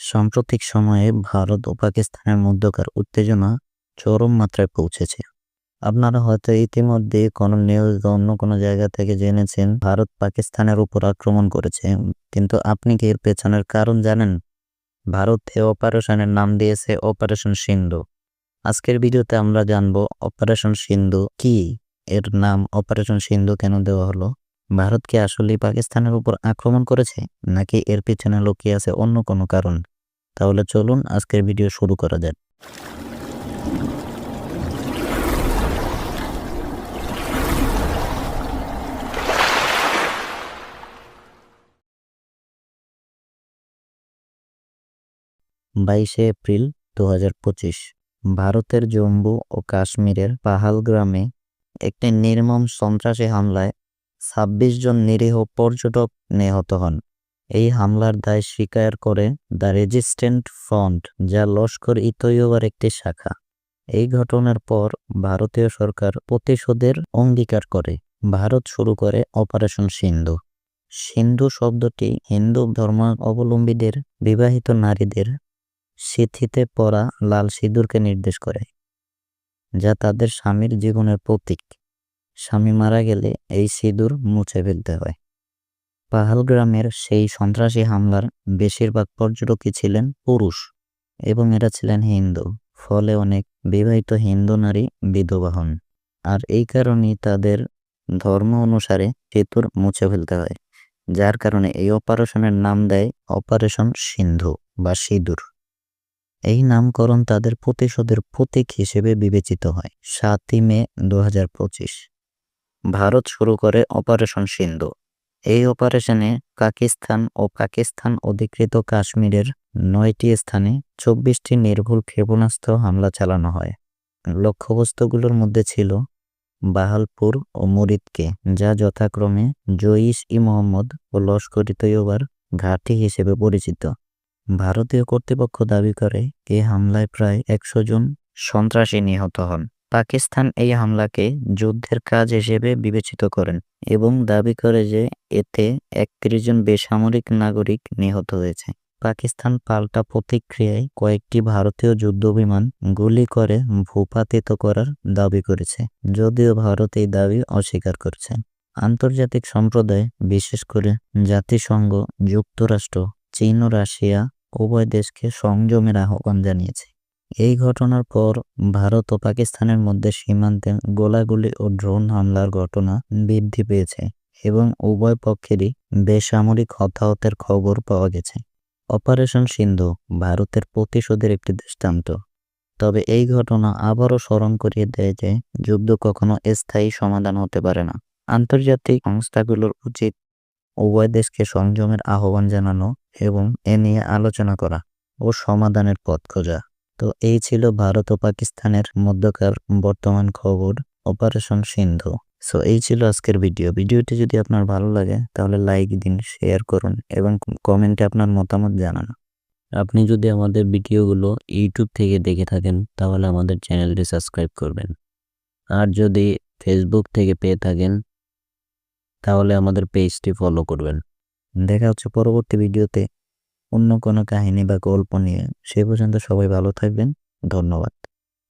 সাম্প্রতিক সময়ে ভারত ও পাকিস্তানের মধ্যকার উত্তেজনা চরম মাত্রায় পৌঁছেছে। আপনারা হয়তো ইতিমধ্যে কোনো নিউজ বা অন্য কোনো জায়গা থেকে জেনেছেন, ভারত পাকিস্তানের উপর আক্রমণ করেছে। কিন্তু আপনি কি এর পেছনের কারণ জানেন? ভারত এ অপারেশনের নাম দিয়েছে অপারেশন সিন্ধু। আজকের ভিডিওতে আমরা জানব অপারেশন সিন্ধু কি? এর নাম অপারেশন সিন্ধু কেন দেওয়া হলো? ভারত কি আসলেই পাকিস্তানের উপর আক্রমণ করেছে, নাকি এর পিছনে লুকিয়ে আছে অন্য কোনো কারণ? তাহলে চলুন আজকের ভিডিও শুরু করা যাক। বাইশে এপ্রিল দু হাজার পঁচিশ, ভারতের জম্মু ও কাশ্মীরের পাহাল গ্রামে একটি নির্মম সন্ত্রাসী হামলায় ছাব্বিশ জন নিরীহ পর্যটক নিহত হন। এই হামলার দায় স্বীকার করে দ্য রেজিস্ট্যান্ট ফ্রন্ট, যা লস্কর ই একটি শাখা। এই ঘটনার পর ভারতীয় সরকার প্রতিশোধের অঙ্গীকার করে। ভারত শুরু করে অপারেশন সিন্ধু। সিন্ধু শব্দটি হিন্দু ধর্মাবলম্বীদের বিবাহিত নারীদের সিথিতে পরা লাল সিঁদুরকে নির্দেশ করে, যা তাদের স্বামীর জীবনের প্রতীক। স্বামী মারা গেলে এই সিঁদুর মুছে ফেলতে হয়। পাহালগ্রামের সেই সন্ত্রাসী হামলার বেশিরভাগ পর্যটকই ছিলেন পুরুষ এবং এরা ছিলেন হিন্দু, ফলে অনেক বিবাহিত হিন্দু নারী বিধবা হন। আর এই কারণেই তাদের ধর্ম অনুসারে সেতুর মুছে ফেলতে হয়, যার কারণে এই অপারেশনের নাম দেয় অপারেশন সিন্ধু বা সিঁদুর। এই নামকরণ তাদের প্রতিশোধের প্রতীক হিসেবে বিবেচিত হয়, সাতই মে দু হাজার পঁচিশ। ভারত শুরু করে অপারেশন সিন্ধু। এই অপারেশনে পাকিস্তান ও পাকিস্তান অধিকৃত কাশ্মীরের নয়টি স্থানে চব্বিশটি নির্ভুল ক্ষেপণাস্ত্র হামলা চালানো হয়। লক্ষ্যবস্তুগুলোর মধ্যে ছিল বাহালপুর ও মুরিদকে, যা যথাক্রমে জইশ ই মোহাম্মদ ও লস্করি তৈয়বার ঘাঁটি হিসেবে পরিচিত। ভারতীয় কর্তৃপক্ষ দাবি করে, এ হামলায় প্রায় একশো জন সন্ত্রাসী নিহত হন। পাকিস্তান এই হামলাকে যুদ্ধের কাজ হিসেবে বিবেচিত করেন এবং দাবি করে যে এতে একত্রিশ জন বেসামরিক নাগরিক নিহত হয়েছে। পাকিস্তান পাল্টা প্রতিক্রিয়ায় কয়েকটি ভারতীয় যুদ্ধবিমান গুলি করে ভূপাতিত করার দাবি করেছে, যদিও ভারত এই দাবি অস্বীকার করছে। আন্তর্জাতিক সম্প্রদায়, বিশেষ করে জাতিসংঘ, যুক্তরাষ্ট্র, চীন ও রাশিয়া, উভয় দেশকে সংযমের আহ্বান জানিয়েছে। এই ঘটনার পর ভারত ও পাকিস্তানের মধ্যে সীমান্তে গোলাগুলি ও ড্রোন হামলার ঘটনা বৃদ্ধি পেয়েছে এবং উভয় পক্ষেরই বেসামরিক হতাহতের খবর পাওয়া গেছে। অপারেশন সিন্ধু ভারতের প্রতিশোধের একটি দৃষ্টান্ত। তবে এই ঘটনা আবারও স্মরণ করিয়ে দেয় যে যুদ্ধ কখনো স্থায়ী সমাধান হতে পারে না। আন্তর্জাতিক সংস্থাগুলোর উচিত উভয় দেশকে সংযমের আহ্বান জানানো এবং এ নিয়ে আলোচনা করা ও সমাধানের পথ খোঁজা। তো এই ছিল ভারত ও পাকিস্তানের মধ্যকার বর্তমান খবর অপারেশন সিন্ধু সো এই ছিল আজকের ভিডিও ভিডিওটি যদি আপনার ভালো লাগে, তাহলে লাইক দিন শেয়ার করুন এবং কমেন্টে আপনার মতামত জানান। আপনি যদি আমাদের ভিডিওগুলো ইউটিউব থেকে দেখে থাকেন, তাহলে আমাদের চ্যানেলটি সাবস্ক্রাইব করবেন। আর যদি ফেসবুক থেকে পেয়ে থাকেন, তাহলে আমাদের পেজটি ফলো করবেন। দেখা হচ্ছে পরবর্তী ভিডিওতে অন্য কোনো কাহিনী বা গল্প নিয়ে সে পর্যন্ত সবাই ভালো থাকবেন। ধন্যবাদ।